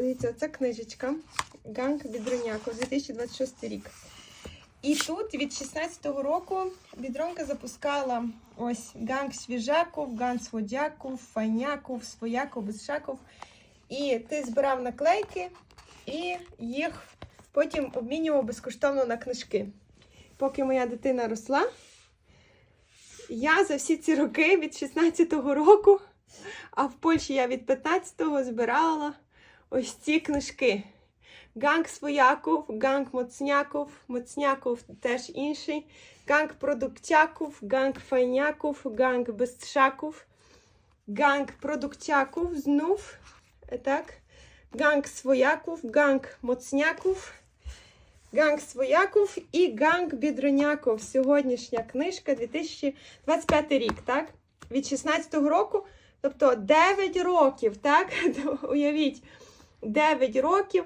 дивіться, це книжечка Ганг Бідроняко, 2026 рік. І тут від 16-го року Бідронка запускала ось Ганг Свіжаков, Ганг Сводяков, Файняков, Свояков, Безшаков. І ти збирав наклейки і їх потім обмінював безкоштовно на книжки. Поки моя дитина росла, я за всі ці роки від 16-го року, а в Польщі я від 15-го збирала ось ці книжки. Ганг Свояков, Ганг Моцняков, Моцняков теж інший, Ганг Продуктяков, Ганг Файняков, Ганг Безшаков, Ганг Продуктяков знов, так, Ганг Свояков, Ганг Моцняков, Ганг Свояков і Ганг Бідроняков. Сьогоднішня книжка 2025 рік, так? Від 16-го року, тобто 9 років, так? Уявіть, 9 років.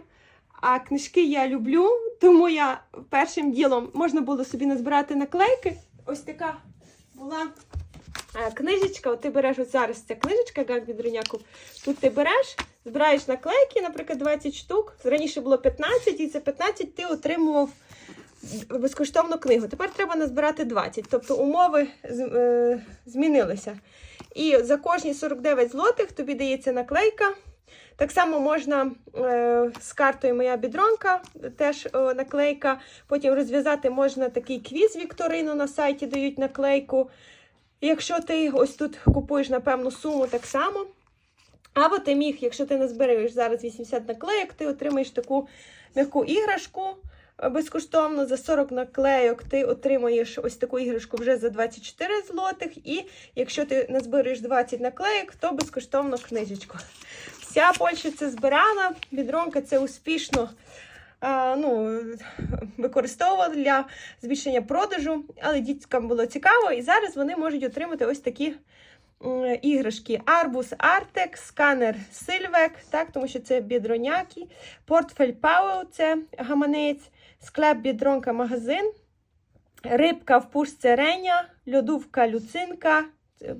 А книжки я люблю, тому я першим ділом можна було собі назбирати наклейки. Ось така була е, книжечка. От ти береш от зараз ця книжечка Гак Бідроняков. Тут ти береш, збираєш наклейки, наприклад, 20 штук. Раніше було 15, і за 15 ти отримував безкоштовну книгу. Тепер треба назбирати 20. Тобто умови е, змінилися. І за кожні 49 злотих тобі дається наклейка. Так само можна е, з картою Моя бідронка, теж е, наклейка. Потім розв'язати можна такий квіз Вікторину на сайті дають наклейку. Якщо ти ось тут купуєш на певну суму, так само. Або ти міг, якщо ти назбираєш зараз 80 наклейок, ти отримаєш таку м'яку іграшку е, безкоштовно. За 40 наклейок ти отримаєш ось таку іграшку вже за 24 злотих. І якщо ти назбираєш 20 наклейок, то безкоштовно книжечку. Вся Польща це збирала, бідронка це успішно а, ну, використовувала для збільшення продажу, але діткам було цікаво, і зараз вони можуть отримати ось такі іграшки: Арбус Артек, сканер Сильвек, так, тому що це бідроняки, портфель Пауел це гаманець, склеп бідронка магазин, рибка в пушці Реня, льодувка Люцинка.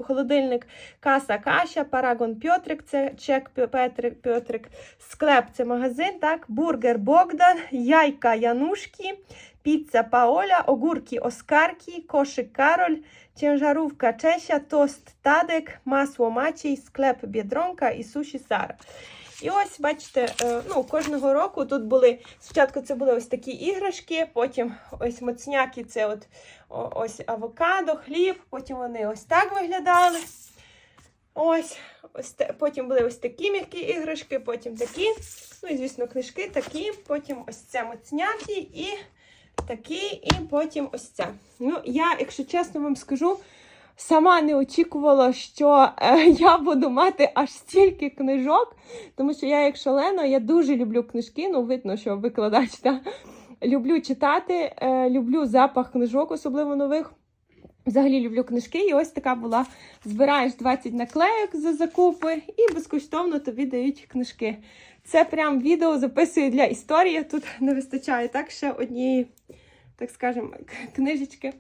Холодильник Каса Каша, Парагон Пьотрик, це чек Пьо- Петрик, Пьотрик, склеп це магазин, так, бургер Богдан, яйка Янушки, піца Паоля, огурки Оскарки, кошик Кароль, ciężarówka Czesia, тост Тадек, масло Мачій, склеп Biedronka і суші Сара. І ось, бачите, е, ну, кожного року тут були, спочатку це були ось такі іграшки, потім ось моцняки, це от ось авокадо, хліб, потім вони ось так виглядали. Ось, ось потім були ось такі м'які іграшки, потім такі. Ну і, звісно, книжки такі, потім ось це моцняки і такі, і потім ось це. Ну, я, якщо чесно вам скажу, сама не очікувала, що е, я буду мати аж стільки книжок, тому що я, як шалена, я дуже люблю книжки. Ну, видно, що викладач та люблю читати, е, люблю запах книжок, особливо нових. Взагалі люблю книжки, і ось така була. Збираєш 20 наклейок за закупи і безкоштовно тобі дають книжки. Це прям відео записую для історії. Тут не вистачає так ще однієї, так скажемо, книжечки.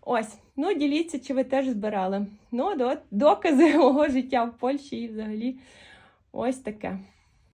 Ось, ну діліться, чи ви теж збирали. Ну, докази мого життя в Польщі і взагалі ось таке.